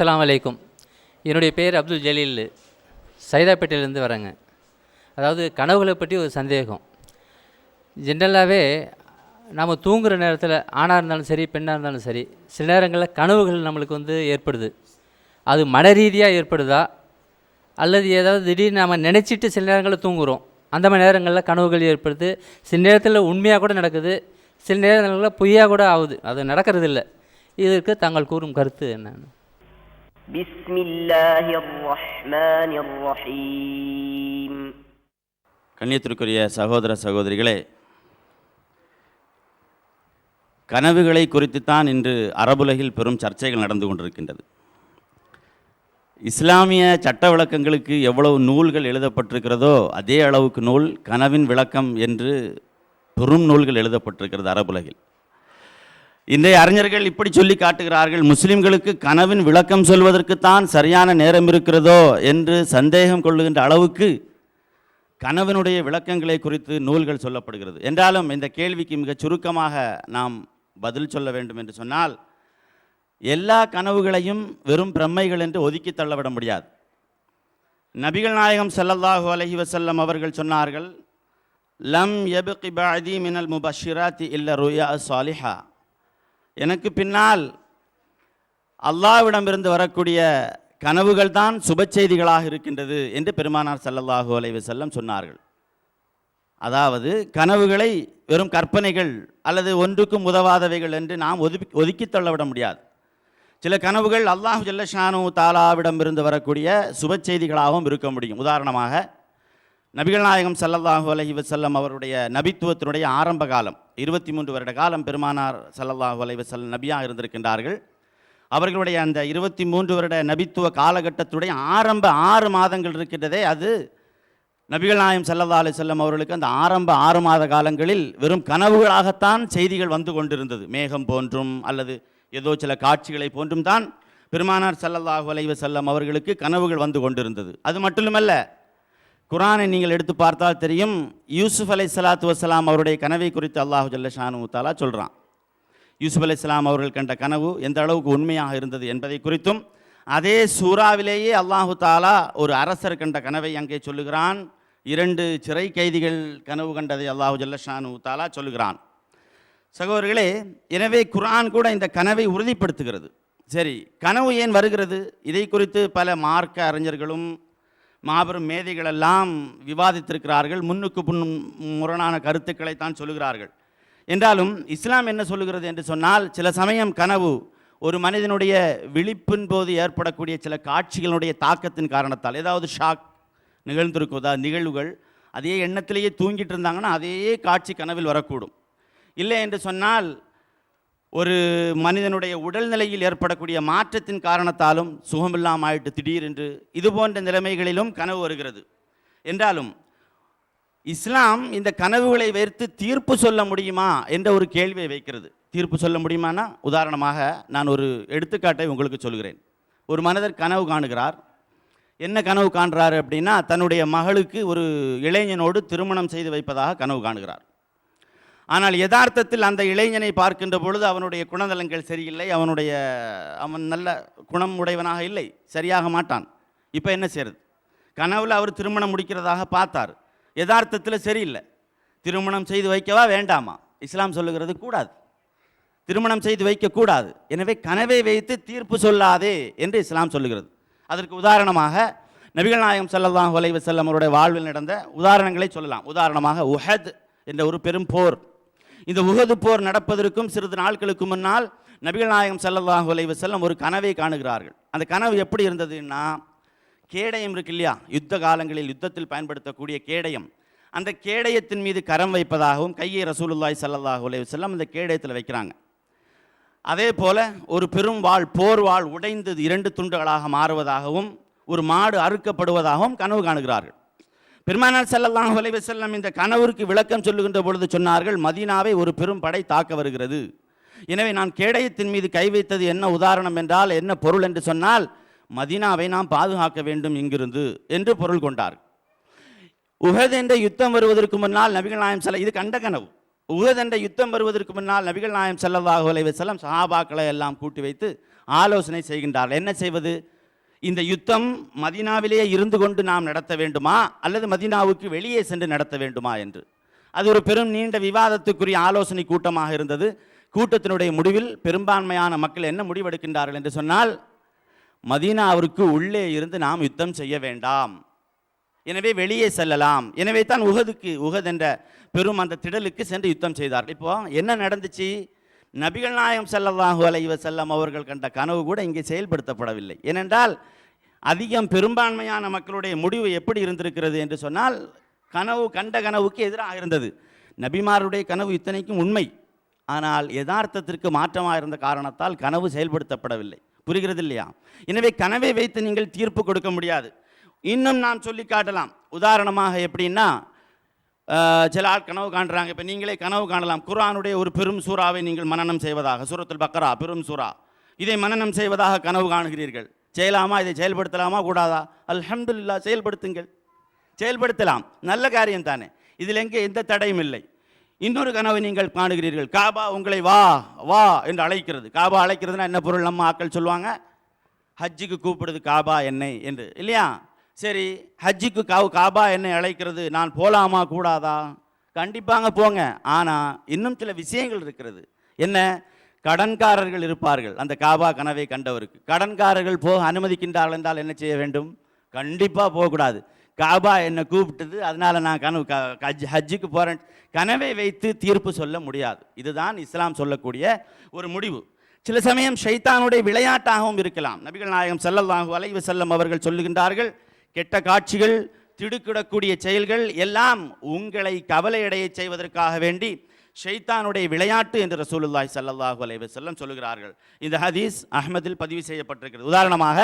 அஸ்லாம் வலைக்கும் என்னுடைய பேர் அப்துல் ஜலீல். சைதாப்பேட்டையிலேருந்து வரேங்க. அதாவது கனவுகளை பற்றி ஒரு சந்தேகம். ஜென்ரலாகவே நாம் தூங்குகிற நேரத்தில் ஆணாக இருந்தாலும் சரி பெண்ணாக இருந்தாலும் சரி சில நேரங்களில் கனவுகள் நம்மளுக்கு வந்து ஏற்படுது. அது மன ரீதியாக ஏற்படுதா? அல்லது ஏதாவது திடீர்னு நம்ம நினச்சிட்டு சில நேரங்களில் தூங்குகிறோம் அந்த மாதிரி நேரங்களில் கனவுகள் ஏற்படுது. சில நேரத்தில் உண்மையாக கூட நடக்குது. சில நேரங்களில் பொய்யாக கூட ஆகுது. அது நடக்கிறது இல்லை இதற்கு தாங்கள் கூறும் கருத்து என்னென்னு. بسم الله الرحمن الرحيم கண்ணியத்திற்குரிய சகோதர சகோதரிகளே கனவுகளை குறித்துத்தான் இன்று அரபுலகில் பெரும் சர்ச்சைகள் நடந்து கொண்டிருக்கின்றது இஸ்லாமிய சட்ட விளக்கங்களுக்கு எவ்வளவு நூல்கள் எழுதப்பட்டிருக்கிறதோ அதே அளவுக்கு நூல் கனவின் விளக்கம் என்று பெரும் நூல்கள் எழுதப்பட்டிருக்கிறது அரபுலகில் இன்றைய அறிஞர்கள் இப்படி சொல்லி காட்டுகிறார்கள் முஸ்லிம்களுக்கு கனவின் விளக்கம் சொல்வதற்குத்தான் சரியான நேரம் இருக்கிறதோ? என்று சந்தேகம் கொள்ளுகின்ற அளவுக்கு கனவினுடைய விளக்கங்களை குறித்து நூல்கள் சொல்லப்படுகிறது. என்றாலும் இந்த கேள்விக்கு மிகச் சுருக்கமாக நாம் பதில் சொல்ல வேண்டும் என்று சொன்னால் எல்லா கனவுகளையும் வெறும் பிரம்மைகள் என்று ஒதுக்கி தள்ளவிட முடியாது. நபிகள் நாயகம் ஸல்லல்லாஹு அலஹி வசல்லம் அவர்கள் சொன்னார்கள் லம் எபு கிபாதி மினல் முபஷிராத்தி இல்ல ருயா சாலிஹா. எனக்கு பின்னால் அல்லாவிடமிருந்து வரக்கூடிய கனவுகள் தான் சுப செய்திகளாக இருக்கின்றது என்று பெருமானார் சல்லல்லாஹு அலைஹி சொன்னார்கள். அதாவது கனவுகளை வெறும் கற்பனைகள் அல்லது ஒன்றுக்கும் உதவாதவைகள் என்று நாம் ஒதுக்கி ஒதுக்கி தள்ளவிட முடியாது. சில கனவுகள் அல்லாஹ் ஜல்லஷானு தாலாவிடமிருந்து வரக்கூடிய சுப செய்திகளாகவும் இருக்க முடியும். உதாரணமாக நபிகள் நாயகம் சல்லல்லாஹு அலஹி வசல்லம் அவருடைய நபித்துவத்தினுடைய ஆரம்ப காலம் இருபத்தி மூன்று வருட காலம் பெருமானார் சல்லல்லாஹு அலஹி வசல்லம் நபியாக இருந்திருக்கின்றார்கள். அவர்களுடைய அந்த இருபத்தி மூன்று வருட நபித்துவ காலகட்டத்துடைய ஆரம்ப ஆறு மாதங்கள் இருக்கின்றதே அது நபிகள் நாயம் சல்லல்லா அலி செல்லம் அவர்களுக்கு அந்த ஆரம்ப ஆறு மாத காலங்களில் வெறும் கனவுகளாகத்தான் செய்திகள் வந்து கொண்டிருந்தது. மேகம் போன்றும் அல்லது ஏதோ சில காட்சிகளை போன்றும் தான் பெருமானார் சல்லல்லாஹு அலைவ செல்லம் அவர்களுக்கு கனவுகள் வந்து கொண்டிருந்தது. அது மட்டுமல்ல குரானை நீங்கள் எடுத்து பார்த்தால் தெரியும். யூசுஃப் அலை சலாத்து வசலாம் அவருடைய கனவை குறித்து அல்லாஹு ஜல்லஷானு தாலா சொல்கிறான் யூசுப் அலை அவர்கள் கண்ட கனவு எந்த அளவுக்கு உண்மையாக இருந்தது என்பதை குறித்தும் அதே சூறாவிலேயே அல்லாஹு தாலா ஒரு அரசர் கண்ட கனவை அங்கே சொல்லுகிறான். இரண்டு சிறை கைதிகள் கனவு கண்டதை அல்லாஹு ஜல்லஷானு தாலா சொல்லுகிறான். சகோதரர்களே எனவே குரான் கூட இந்த கனவை உறுதிப்படுத்துகிறது. சரி கனவு ஏன் வருகிறது? இதை குறித்து பல மார்க்க அறிஞர்களும் மாபெரும் மேதைகளெல்லாம் விவாதித்திருக்கிறார்கள். முன்னுக்கு முன் முரணான கருத்துக்களை தான் சொல்லுகிறார்கள். என்றாலும் இஸ்லாம் என்ன சொல்லுகிறது என்று சொன்னால் சில சமயம் கனவு ஒரு மனிதனுடைய விழிப்பின் போது ஏற்படக்கூடிய சில காட்சிகளுடைய தாக்கத்தின் காரணத்தால் ஏதாவது ஷாக் நிகழ்ந்திருக்கும் அதாவது நிகழ்வுகள் அதே எண்ணத்திலேயே தூங்கிட்டு இருந்தாங்கன்னா அதே காட்சி கனவில் வரக்கூடும். இல்லை என்று சொன்னால் ஒரு மனிதனுடைய உடல்நிலையில் ஏற்படக்கூடிய மாற்றத்தின் காரணத்தாலும் சுகமில்லாமல் ஆயிட்டு திடீரென்று இது போன்ற நிலைமைகளிலும் கனவு வருகிறது. என்றாலும் இஸ்லாம் இந்த கனவுகளை வைத்து தீர்ப்பு சொல்ல முடியுமா என்ற ஒரு கேள்வியை வைக்கிறது. தீர்ப்பு சொல்ல முடியுமானா? உதாரணமாக நான் ஒரு எடுத்துக்காட்டை உங்களுக்கு சொல்கிறேன். ஒரு மனிதர் கனவு காணுகிறார். என்ன கனவு காண்றாரு அப்படின்னா தன்னுடைய மகளுக்கு ஒரு இளைஞனோடு திருமணம் செய்து வைப்பதாக கனவு காணுகிறார். ஆனால் யதார்த்தத்தில் அந்த இளைஞனை பார்க்கின்ற பொழுது அவனுடைய குணநலங்கள் சரியில்லை அவனுடைய அவன் நல்ல குணம் உடையவனாக இல்லை சரியாக மாட்டான். இப்போ என்ன செய்யறது? கனவில் அவர் திருமணம் முடிக்கிறதாக பார்த்தார். யதார்த்தத்தில் சரியில்லை. திருமணம் செய்து வைக்கவா வேண்டாமா? இஸ்லாம் சொல்லுகிறது கூடாது. திருமணம் செய்து வைக்கக்கூடாது எனவே கனவை வைத்து தீர்ப்பு சொல்லாதே என்று இஸ்லாம் சொல்லுகிறது. அதற்கு உதாரணமாக நபிகள் நாயகம் ஸல்லல்லாஹு ஒலைவு செல்லம் அவருடைய வாழ்வில் நடந்த உதாரணங்களை சொல்லலாம். உதாரணமாக உஹத் என்ற ஒரு பெரும் போர். இந்த உகது போர் நடப்பதற்கும் சிறிது நாட்களுக்கு முன்னால் நபிகள் நாயகம் செல்லதாக அலைஹி செல்லம் ஒரு கனவை காணுகிறார்கள். அந்த கனவு எப்படி இருந்ததுன்னா கேடயம் இருக்கு இல்லையா? யுத்த காலங்களில் யுத்தத்தில் பயன்படுத்தக்கூடிய கேடயம். அந்த கேடயத்தின் மீது கரம் வைப்பதாகவும் கையை ரசூலுல்லாய் செல்லதாக அலைஹி செல்லம் அந்த கேடயத்தில் வைக்கிறாங்க. அதே போல ஒரு பெரும் வாள் போர் வாள் உடைந்து இரண்டு துண்டுகளாக மாறுவதாகவும் ஒரு மாடு அறுக்கப்படுவதாகவும் கனவு காணுகிறார்கள். பெருமானார் ஸல்லல்லாஹு அலைஹி செல்லம் இந்த கனவுக்கு விளக்கம் சொல்லுகின்ற பொழுது சொன்னார்கள் மதீனாவை ஒரு பெரும் படை தாக்க வருகிறது. எனவே நான் கேடயத்தின் மீது கை வைத்தது என்ன உதாரணம் என்றால் என்ன பொருள் என்று சொன்னால் மதீனாவை நாம் பாதுகாக்க வேண்டும் இங்கிருந்து என்று பொருள் கொண்டார். உஹத் என்ற யுத்தம் வருவதற்கு முன்னால் நபிகள் நாயம் செல்ல இது கண்ட கனவு. உஹத் என்ற யுத்தம் வருவதற்கு முன்னால் நபிகள் நாயம் செல்லவாக அலைஹி செல்லம் சஹாபாக்களை எல்லாம் கூட்டி வைத்து ஆலோசனை செய்கின்றார்கள். என்ன செய்வது? இந்த யுத்தம் மதீனாவிலேயே இருந்து கொண்டு நாம் நடத்த வேண்டுமா? அல்லது மதீனாவுக்கு வெளியே சென்று நடத்த வேண்டுமா என்று? அது ஒரு பெரும் நீண்ட விவாதத்துக்குரிய ஆலோசனை கூட்டமாக இருந்தது. கூட்டத்தினுடைய முடிவில் பெரும்பான்மையான மக்கள் என்ன முடிவெடுக்கின்றார்கள் என்று சொன்னால் மதீனாவிற்கு உள்ளே இருந்து நாம் யுத்தம் செய்ய வேண்டாம். எனவே வெளியே செல்லலாம். எனவே தான் உகதுக்கு உகது என்ற பெரும் அந்த திடலுக்கு சென்று யுத்தம் செய்தார்கள். இப்போ என்ன நடந்துச்சு? நபிகள் நாயம் ஸல்லல்லாஹு அலைவ செல்லம் அவர்கள் கண்ட கனவு கூட இங்கே செயல்படுத்தப்படவில்லை. ஏனென்றால் அதிகம் பெரும்பான்மையான மக்களுடைய முடிவு எப்படி இருந்திருக்கிறது என்று சொன்னால் கனவு கண்ட கனவுக்கு எதிராக இருந்தது. நபிமாருடைய கனவு இத்தனைக்கும் உண்மை. ஆனால் யதார்த்தத்திற்கு மாற்றமாக இருந்த காரணத்தால் கனவு செயல்படுத்தப்படவில்லை. புரிகிறது இல்லையா? எனவே கனவை வைத்து நீங்கள் தீர்ப்பு கொடுக்க முடியாது. இன்னும் நாம் சொல்லி காட்டலாம். உதாரணமாக எப்படின்னா சில ஆள் கனவு காண்றாங்க. இப்போ நீங்களே கனவு காணலாம். குரானுடைய ஒரு பெரும் சூறாவை நீங்கள் மனநம் செய்வதாக சூரத்துல் பக்கரா பெரும் சூறா. இதை மனநம் செய்வதாக கனவு காணுகிறீர்கள். செய்யலாமா? இதை செயல்படுத்தலாமா? கூடாதா? அல்ஹம்துல்லா செயல்படுத்துங்கள். செயல்படுத்தலாம். நல்ல காரியம் தானே. இதில் எங்கே எந்த தடையும் இல்லை. இன்னொரு கனவை நீங்கள் காணுகிறீர்கள். காபா உங்களை வா வா என்று அழைக்கிறது. காபா அழைக்கிறதுனா என்ன பொருள்? நம்ம ஆக்கள் சொல்லுவாங்க. ஹஜ்ஜுக்கு கூப்பிடுது காபா என்னை என்று. இல்லையா? சரி ஹஜ்ஜுக்கு காவு காபா என்னை அழைக்கிறது நான் போகலாமா கூடாதா? கண்டிப்பாங்க போங்க. ஆனால் இன்னும் சில விஷயங்கள் இருக்கிறது. என்ன? கடன்காரர்கள் இருப்பார்கள். அந்த காபா கனவை கண்டவருக்கு. கடன்காரர்கள் போக அனுமதிக்கின்றார்கள் என்றால் என்ன செய்ய வேண்டும்? கண்டிப்பாக போகக்கூடாது. காபா என்னை கூப்பிட்டது அதனால் நான் கனவு க- ஹஜ் ஹஜ்ஜுக்கு போகிறேன் கனவை வைத்து தீர்ப்பு சொல்ல முடியாது. இதுதான் இஸ்லாம் சொல்லக்கூடிய ஒரு முடிவு. சில சமயம் ஷைத்தானுடைய விளையாட்டாகவும் இருக்கலாம். நபிகள் நாயகம் ஸல்லல்லாஹு அலைவு செல்லம் அவர்கள் சொல்லுகின்றார்கள் கெட்ட காட்சிகள் திடுக்கிடக்கூடிய செயல்கள் எல்லாம் உங்களை கவலையடையச் செய்வதற்காக வேண்டி ஷைத்தானுடைய விளையாட்டு என்று ரசூலுல்லாய் சல்லாஹூ அலைவ செல்லம் சொல்லுகிறார்கள். இந்த ஹதீஸ் அஹமதில் பதிவு செய்யப்பட்டிருக்கிறது. உதாரணமாக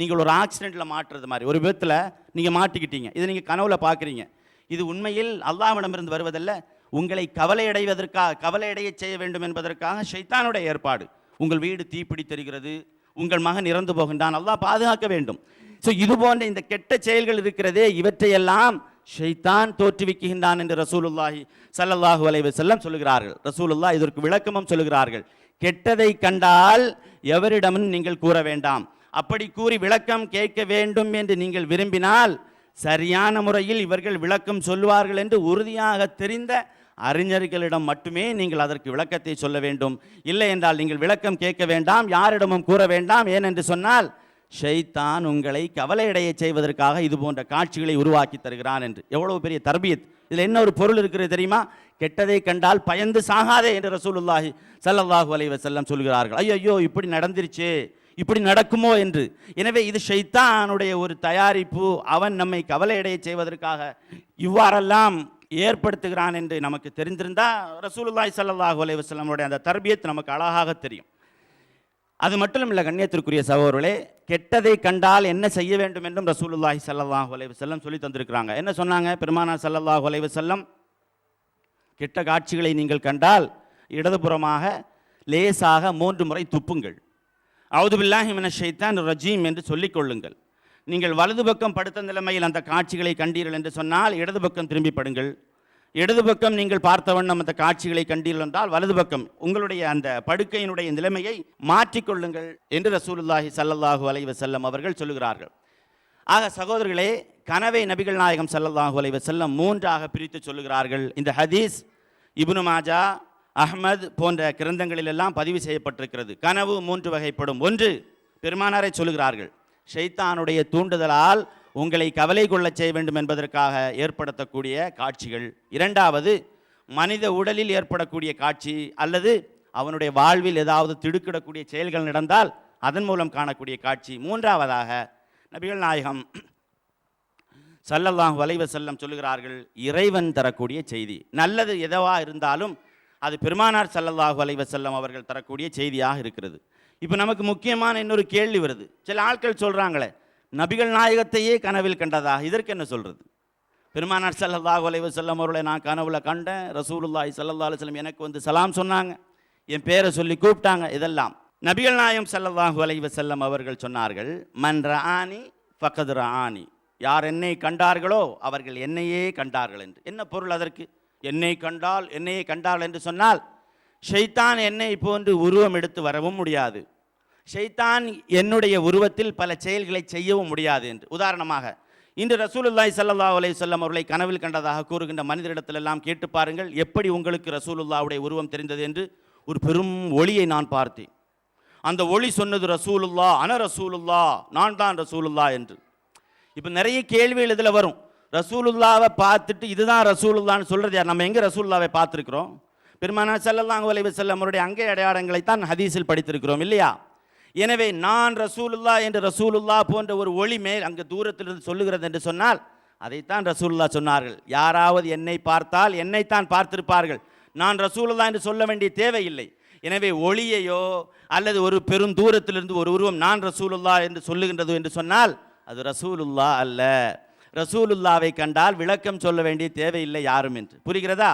நீங்கள் ஒரு ஆக்சிடெண்ட்டில் மாட்டுறது மாதிரி ஒரு விதத்தில் நீங்கள் மாட்டிக்கிட்டீங்க. இதை நீங்கள் கனவுல பார்க்குறீங்க. இது உண்மையில் அல்லாஹ்விடமிருந்து வருவதல்ல உங்களை கவலையடைவதற்காக கவலையடைய செய்ய வேண்டும் என்பதற்காக ஷைத்தானுடைய ஏற்பாடு. உங்கள் வீடு தீப்பிடி தெரிகிறது உங்கள் மகன் இறந்து போகின்றான் அல்லாஹ் பாதுகாக்க வேண்டும். ஸோ இது போன்ற இந்த கெட்ட செயல்கள் இருக்கிறதே இவற்றையெல்லாம் ஷைத்தான் தோற்றுவிக்கின்றான் என்று ரசூலுல்லாஹி சல்லல்லாஹு அலைவ செல்லம் சொல்லுகிறார்கள். ரசூலுல்லாஹ் இதற்கு விளக்கமும் சொல்லுகிறார்கள். கெட்டதை கண்டால் எவரிடமும் நீங்கள் கூற வேண்டாம். அப்படி கூறி விளக்கம் கேட்க வேண்டும் என்று நீங்கள் விரும்பினால் சரியான முறையில் இவர்கள் விளக்கம் சொல்லுவார்கள் என்று உறுதியாக தெரிந்த அறிஞர்களிடம் மட்டுமே நீங்கள் அதற்கு விளக்கத்தை சொல்ல வேண்டும். இல்லை என்றால் நீங்கள் விளக்கம் கேட்க வேண்டாம் யாரிடமும் கூற வேண்டாம். ஏனென்று சொன்னால் ஷைத்தான் உங்களை கவலையடைய செய்வதற்காக இது போன்ற காட்சிகளை உருவாக்கி தருகிறான் என்று. எவ்வளவு பெரிய தர்பியத். இதில் என்ன ஒரு பொருள் இருக்கிறது தெரியுமா? கெட்டதை கண்டால் பயந்து சாகாதே என்று ரசூலுல்லாஹி சல்லல்லாஹு அலைவ செல்லம் சொல்கிறார்கள். ஐயோ இப்படி நடந்துருச்சே இப்படி நடக்குமோ என்று. எனவே இது ஷைத்தானுடைய ஒரு தயாரிப்பு. அவன் நம்மை கவலையடைய செய்வதற்காக இவ்வாறெல்லாம் ஏற்படுத்துகிறான் என்று நமக்கு தெரிந்திருந்தா ரசூலுல்லாய் சல்லாஹூ அலைவசல்லமுடைய அந்த தர்பியத் நமக்கு அழகாக தெரியும். அது மட்டும் இல்லை கண்ணியத்திற்குரிய சகோதரர்களே கெட்டதை கண்டால் என்ன செய்ய வேண்டும் என்றும் ரசூலுல்லாஹி சல்லாஹ் உலைவு செல்லம் சொல்லி தந்திருக்கிறாங்க. என்ன சொன்னாங்க? பெருமானார் சல்லாஹ் உலைவு செல்லம் கெட்ட காட்சிகளை நீங்கள் கண்டால் இடதுபுறமாக லேசாக மூன்று முறை துப்புங்கள். அவுதுபில்லாஹி மின ஷைத்தான் ரஜீம் என்று சொல்லிக் கொள்ளுங்கள். நீங்கள் வலது பக்கம் படுத்த நிலைமையில் அந்த காட்சிகளை கண்டீர்கள் என்று சொன்னால் இடது பக்கம் திரும்பி படுங்கள். இடது பக்கம் நீங்கள் பார்த்த வண்ணம் அந்த காட்சிகளை கண்டிருந்தால் வலது பக்கம் உங்களுடைய அந்த படுக்கையினுடைய நிலைமையை மாற்றிக்கொள்ளுங்கள் என்று ரசூலுல்லாஹி சல்லல்லாஹு அலைவ செல்லம் அவர்கள் சொல்லுகிறார்கள். ஆக சகோதரர்களே கனவை நபிகள் நாயகம் சல்லல்லாஹு அலைவ செல்லம் மூன்றாக பிரித்து சொல்லுகிறார்கள். இந்த ஹதீஸ் இப்னு மாஜா அஹ்மத் போன்ற கிரந்தங்களிலெல்லாம் பதிவு செய்யப்பட்டிருக்கிறது. கனவு மூன்று வகைப்படும். ஒன்று பெருமானாரை சொல்லுகிறார்கள். ஷைத்தானுடைய தூண்டுதலால் உங்களை கவலை கொள்ளச் செய்ய வேண்டும் என்பதற்காக ஏற்படுத்தக்கூடிய காட்சிகள். இரண்டாவது மனித உடலில் ஏற்படக்கூடிய காட்சி அல்லது அவனுடைய வாழ்வில் ஏதாவது திடுக்கிடக்கூடிய செயல்கள் நடந்தால் அதன் மூலம் காணக்கூடிய காட்சி. மூன்றாவதாக நபிகள் நாயகம் சல்லல்லாஹ் வளைவ செல்லம் சொல்லுகிறார்கள் இறைவன் தரக்கூடிய செய்தி. நல்லது எதவாக இருந்தாலும் அது பெருமானார் சல்லல்லாஹு அலைஹி செல்லம் அவர்கள் தரக்கூடிய செய்தியாக இருக்கிறது. இப்போ நமக்கு முக்கியமான இன்னொரு கேள்வி வருது. சில ஆட்கள் சொல்கிறாங்களே நபிகள் நாயகத்தையே கனவில் கண்டதா? இதற்கு என்ன சொல்கிறது பெருமானார் ஸல்லல்லாஹு உலைவு செல்லம் அவர்களை நான் கனவுல கண்டேன். ரசூலுல்லாஹி ஸல்லல்லாஹு அலுவலம் எனக்கு வந்து சலாம் சொன்னாங்க. என் பேரை சொல்லி கூப்பிட்டாங்க இதெல்லாம். நபிகள் நாயகம் ஸல்லல்லாஹு அலைஹி செல்லம் அவர்கள் சொன்னார்கள் மன் ரஆனி ஃபகத் ரஆனி. யார் என்னை கண்டார்களோ அவர்கள் என்னையே கண்டார்கள் என்று. என்ன பொருள் அதற்கு? என்னை கண்டால் என்னையே கண்டார்கள் என்று சொன்னால் ஷைத்தான் என்னை போன்று உருவம் எடுத்து வரவும் முடியாது. ஷைத்தான் என்னுடைய உருவத்தில் பல செயல்களை செய்யவும் முடியாது என்று. உதாரணமாக இன்று ரசூலுல்லாய் சல்லா அலைஹி சொல்லம் அவர்களை கனவில் கண்டதாக கூறுகின்ற மனிதரிடத்திலெல்லாம் கேட்டு பாருங்கள் எப்படி உங்களுக்கு ரசூலுல்லாவுடைய உருவம் தெரிந்தது என்று ஒரு பெரும் ஒளியை நான் பார்த்தேன். அந்த ஒளி சொன்னது ரசூலுல்லா அன ரசூலுல்லா நான் தான் ரசூலுல்லா என்று. இப்போ நிறைய கேள்விகள் இதில் வரும். ரசூலுல்லாவை பார்த்துட்டு இதுதான் ரசூலுல்லான்னு சொல்கிறது யார்? நம்ம எங்கே ரசூலுல்லாவை பார்த்துருக்குறோம்? பெருமானா செல்லல்லாங்க அலைஹி வஸல்லம் அவருடைய அங்கே அடையாளங்களை தான் ஹதீஸில் படித்திருக்கிறோம் இல்லையா? எனவே நான் ரசூலுல்லா என்று ரசூலுல்லா போன்ற ஒரு ஒளி மேல் அங்கே தூரத்திலிருந்து சொல்லுகிறது என்று சொன்னால் அதைத்தான் ரசூலுல்லா சொன்னார்கள். யாராவது என்னை பார்த்தால் என்னைத்தான் பார்த்திருப்பார்கள். நான் ரசூலுல்லா என்று சொல்ல வேண்டிய தேவையில்லை. எனவே ஒளியையோ அல்லது ஒரு பெரும் தூரத்திலிருந்து ஒரு உருவம் நான் ரசூலுல்லா என்று சொல்லுகின்றது என்று சொன்னால் அது ரசூலுல்லா அல்ல. ரசூலுல்லாவை கண்டால் விளக்கம் சொல்ல வேண்டிய தேவையில்லை யாரும் என்று. புரிகிறதா?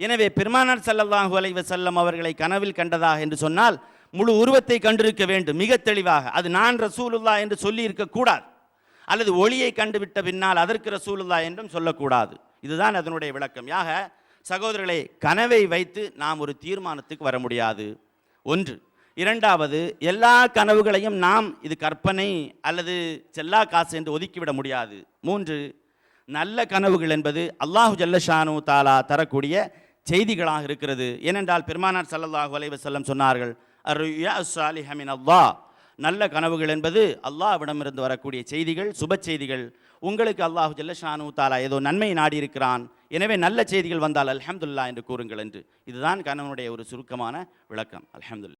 எனவே பெருமானார் சல்லல்லாஹு அலைஹி வஸல்லம் அவர்களை கனவில் கண்டதாக என்று சொன்னால் முழு உருவத்தை கண்டிருக்க வேண்டும். மிக தெளிவாக. அது நான் ரசூலுல்லா என்று சொல்லி இருக்கக்கூடாது அல்லது ஒளியை கண்டுவிட்ட பின்னால் அதற்கு ரசூலுல்லா என்றும் சொல்லக்கூடாது. இதுதான் அதனுடைய விளக்கம். யாக சகோதரர்களை கனவை வைத்து நாம் ஒரு தீர்மானத்துக்கு வர முடியாது. ஒன்று. இரண்டாவது எல்லா கனவுகளையும் நாம் இது கற்பனை அல்லது செல்லா காசு என்று ஒதுக்கிவிட முடியாது. மூன்று. நல்ல கனவுகள் என்பது அல்லாஹு ஜல்லஷானு தாலா தரக்கூடிய செய்திகளாக இருக்கிறது. ஏனென்றால் பெருமானார் ஸல்லல்லாஹு அலைவசல்லம் சொன்னார்கள் அர்ருயா சாலிஹமின் அல்லாஹ் நல்ல கனவுகள் என்பது அல்லாஹ்விடமிருந்து வரக்கூடிய செய்திகள் சுப செய்திகள். உங்களுக்கு அல்லாஹு ஜல்லஷானு தாலா ஏதோ நன்மை நாடி இருக்கிறான். எனவே நல்ல செய்திகள் வந்தால் அல்ஹம்துல்லா என்று கூறுங்கள் என்று. இதுதான் கணவனுடைய ஒரு சுருக்கமான விளக்கம். அல்ஹம்துல்லா